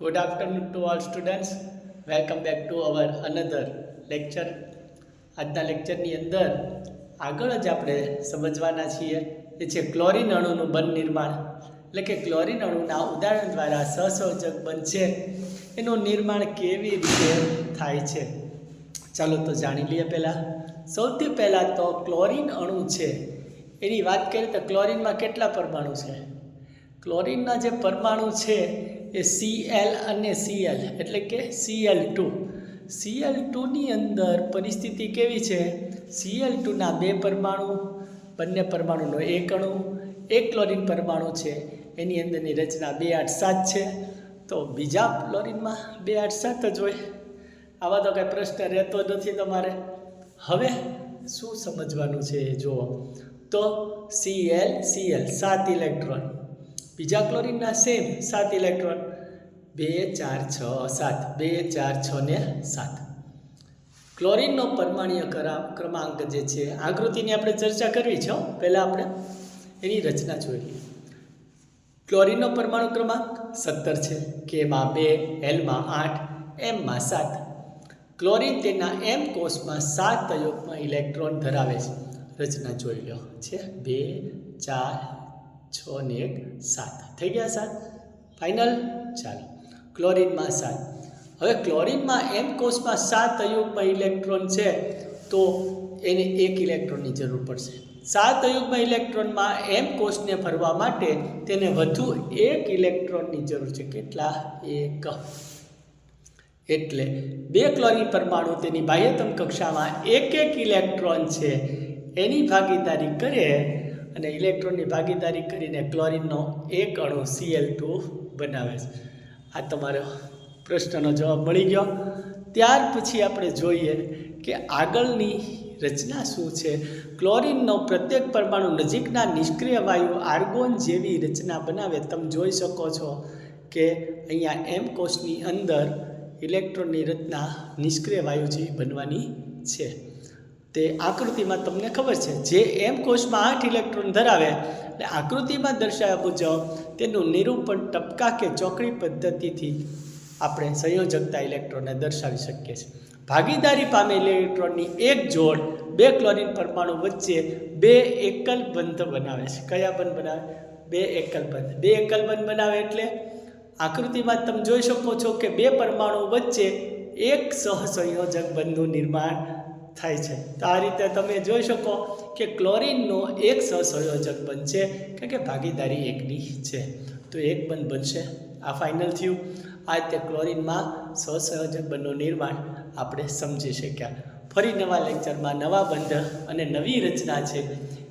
Good afternoon to all students. Welcome back to our another lecture. આજના લેક્ચરની અંદર આગળ જ આપણે સમજવાના છીએ એ છે ક્લોરિન અણુનું બન નિર્માણ. એટલે કે ક્લોરિન અણુના ઉદાહરણ દ્વારા સહસંયોજક બનશે. એનું નિર્માણ કેવી રીતે થાય છે? ચાલો તો જાણી લઈએ પહેલાં. સૌથી પહેલાં તો ક્લોરિન અણુ છે. એની વાત કરીએ તો ક્લોરિનમાં કેટલા પરમાણુ છે? ક્લોરિનના જે પરમાણુ છે એ સીએલ અને સીએલ એટલે કે સીએલ ટુ સીએલ ટુની અંદર પરિસ્થિતિ કેવી છે? સીએલ ટુના બે પરમાણુ, બંને પરમાણુનો એક અણુ, એક ક્લોરિન પરમાણુ છે. એની અંદરની રચના બે આઠ સાત છે. તો બીજા ક્લોરિનમાં બે આઠ સાત જ હોય. આવા તો કાંઈ પ્રશ્ન રહેતો નથી તમારે. હવે શું સમજવાનું છે? એ જુઓ. તો સીએલ સીએલ સાત ઇલેક્ટ્રોન. બીજા ક્લોરિનના સેમ સાત ઇલેક્ટ્રોન બે, ચાર, છ, સાત. બે, ચાર, છ ને સાત. ક્લોરિનનો પરમાણ્ય કરા, ક્રમાંક જે છે, આકૃતિની આપણે ચર્ચા કરવી છે પહેલાં આપણે એની રચના જોઈ લઈએ. ક્લોરિનનો પરમાણુ ક્રમાંક સત્તર છે. કેમાં બે એલમાં આઠ એમમાં સાત. ક્લોરિન તેના એમ કોષમાં સાત અયોગમાં ઇલેક્ટ્રોન ધરાવે છે. રચના જોઈ લો. છે બે, ચાર છ ને એક સાત. થઈ ગયા સાત? ફાઇનલ ચાલો. ક્લોરિનમાં સાત. હવે ક્લોરિનમાં એમ કોષમાં સાત અયુગમાં ઇલેક્ટ્રોન છે, તો એને એક ઇલેક્ટ્રોનની જરૂર પડશે. સાત અયુગમાં ઇલેક્ટ્રોનમાં એમ કોષને ફરવા માટે તેને વધુ એક ઇલેક્ટ્રોનની જરૂર છે. કેટલા? એક. એટલે બે ક્લોરિન પરમાણુ તેની બાહ્યતમ કક્ષામાં એક એક ઇલેક્ટ્રોન છે. એની ભાગીદારી કરે અને ઇલેક્ટ્રોનની ભાગીદારી કરીને ક્લોરિનનો એક અણુ સીએલ ટુ બનાવે છે. આ તમારો પ્રશ્નનો જવાબ મળી ગયો. ત્યાર પછી આપણે જોઈએ કે આગળની રચના શું છે. ક્લોરિનનો પ્રત્યેક પરમાણુ નજીકના નિષ્ક્રિય વાયુ આર્ગોન જેવી રચના બનાવે. તમે જોઈ શકો છો કે અહીંયા એમ કોષની અંદર ઇલેક્ટ્રોનની રચના નિષ્ક્રિય વાયુ જેવી બનવાની છે. તે આકૃતિમાં તમને ખબર છે. જે એમ કોષમાં આઠ ઇલેક્ટ્રોન ધરાવે, એટલે આકૃતિમાં દર્શાવ્યા મુજબ તેનું નિરૂપણ ટપકા કે ચોકડી પદ્ધતિથી આપણે સંયોજકતા ઇલેક્ટ્રોનને દર્શાવી શકીએ છીએ. ભાગીદારી પામે ઇલેક્ટ્રોનની એક જોડ બે ક્લોરિન પરમાણુ વચ્ચે બે એકલ બંધ બનાવે છે. કયા બંધ બનાવે? બે એકલ બંધ. બે એકલ બંધ બનાવે એટલે આકૃતિમાં તમે જોઈ શકો છો કે બે પરમાણુ વચ્ચે એક સહસંયોજક બંધનું નિર્માણ થાય છે. તો આ રીતે તમે જોઈ શકો કે ક્લોરિનનો એક સહસંયોજક બનશે કારણ કે ભાગીદારી એકની છે. તો એક બંધ બનશે. આ ફાઇનલ થયું. આ રીતે ક્લોરિનમાં સહસંયોજક બંધનું નિર્માણ આપણે સમજી શક્યા. ફરી નવા લેક્ચરમાં નવા બંધ અને નવી રચના છે.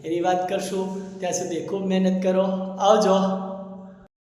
એની વાત કરશું. ત્યાં સુધી ખૂબ મહેનત કરો. આવજો.